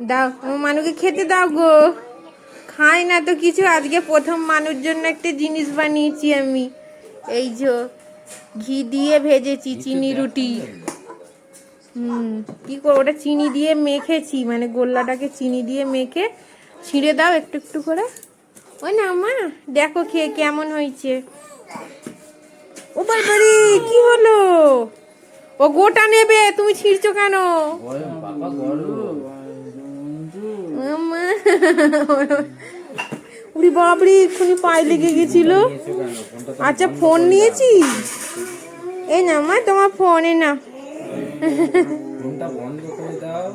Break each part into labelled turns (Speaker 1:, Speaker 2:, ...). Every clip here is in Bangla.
Speaker 1: দাও মানুকে খেতে দাও গো। খাই না তো কিছু আজকে প্রথম মানুষ জন্য একটা জিনিস বানিয়েছি আমি। এই যে ঘি দিয়ে ভেজেছি চিনি রুটি। হুম কি করব ওটা চিনি দিয়ে মেখেছি মানে গোল্লাটাকে চিনি দিয়ে মেখে ছিঁড়ে দাও একটু একটু করে। ওই না মা দেখো খেয়ে কেমন হয়েছে। ও বাবারে কি হলো? ও গোটা নেবে তুমি ছিঁড়ছো কেন
Speaker 2: গরম বাবা গরম
Speaker 1: আমা। উড়ি বাবরি এক্ষুনি পায়ে লেগে গেছিল। আচ্ছা ফোন নিয়েছি? এই না মা তোমার ফোনে না।
Speaker 2: ফোনটা বন্ধ করে দাও।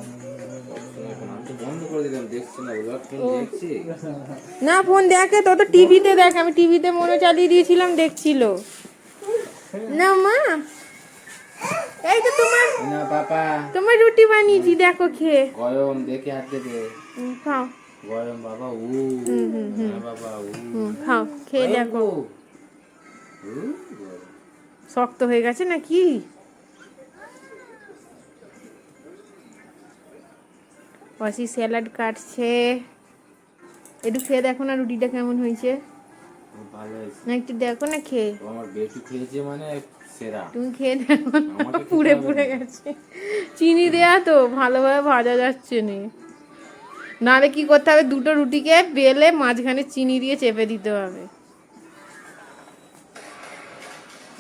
Speaker 2: না ফোন
Speaker 1: দেখে তো তো টিভিতে দেখ আমি টিভিতে মনে চালিয়ে দিয়েছিলাম দেখছিল। না মা। এই তো তোমার
Speaker 2: না বাবা
Speaker 1: তোমার রুটি বানিয়েছি দেখো খেয়ে।
Speaker 2: গরম দেখে হাত দেবে।
Speaker 1: খাও।
Speaker 2: গরম বাবা উ
Speaker 1: হুম, হুম, হুম।
Speaker 2: বাবা উ
Speaker 1: খাও খেয়ে দেখো শক্ত হয়ে গেছে নাকি অসি স্যালাড কাটছে একটু খেয়ে দেখো না রুটিটা কেমন হয়েছে না একটু দেখো না খেয়ে
Speaker 2: আমার বেটু খেয়েছে মানে সেরা
Speaker 1: তুমি খেয়ে দেখো পুড়ে পুড়ে গেছে চিনি দেয়া তো ভালোভাবে ভাজা যাচ্ছে না নাহলে কি করতে হবে? দুটো রুটিকে বেলে মাঝখানে চিনি দিয়ে চেপে দিতে হবে।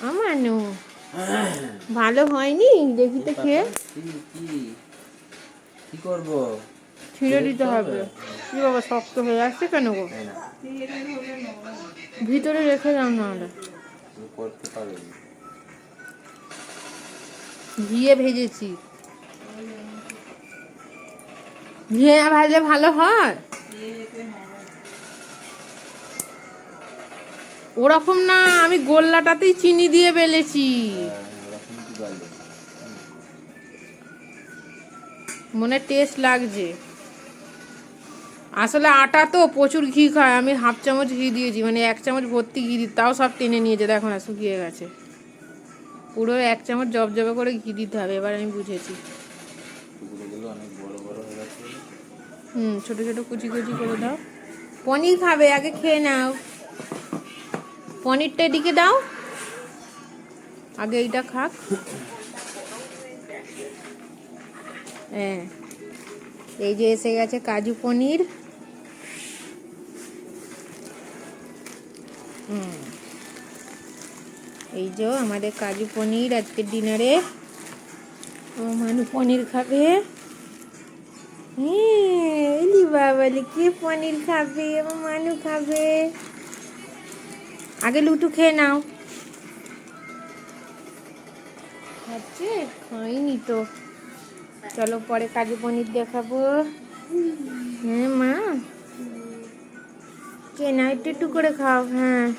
Speaker 1: আমানু ভালো হয়নি? দেখি তো খেয়ে।
Speaker 2: কি করব?
Speaker 1: ছিঁড়ে দিতে হবে। কি বাবা শক্ত হয়ে আসছে কেন গো? ভিতরে রেখে দাও
Speaker 2: করতে পারবে
Speaker 1: ঘিয়ে ভেজেছি। ঘিয়ে ভাজলে ভালো হয়? ওরকম না, আমি গোল্লাটাতেই চিনি দিয়ে বেলেছি। মনে টেস্ট লাগছে। আসলে আটা তো প্রচুর ঘি খায়, আমি হাফ চামচ ঘি দিয়েছি মানে এক চামচ ভর্তি ঘি দিই তাও সব টেনে নিয়েছে, দেখো না শুকিয়ে গেছে। পুরো এক চামচ জব জবে করে ঘি দিতে হবে, এবার আমি বুঝেছি। হুম, ছোট ছোট কুচি কুচি করে দাও। পনির খাবে, আগে খেয়ে নাও। পনিরটা এদিকে দাও। আগে এইটা খাক। হ্যাঁ এই যে এসে গেছে কাজু পনির। হুম, এই যে আমাদের কাজু পনির আজকের ডিনারে। ও মানু, পনির খাবে। এলি বাবালি কে পনির খাবে? আমার মানু খাবে। আগে লুটু খেয়ে নাও। খাচ্ছে? খাইনি তো। চলো পরে কাজু পনির দেখাবো। হ্যাঁ মা। কে না একটু একটু করে খাও। হ্যাঁ।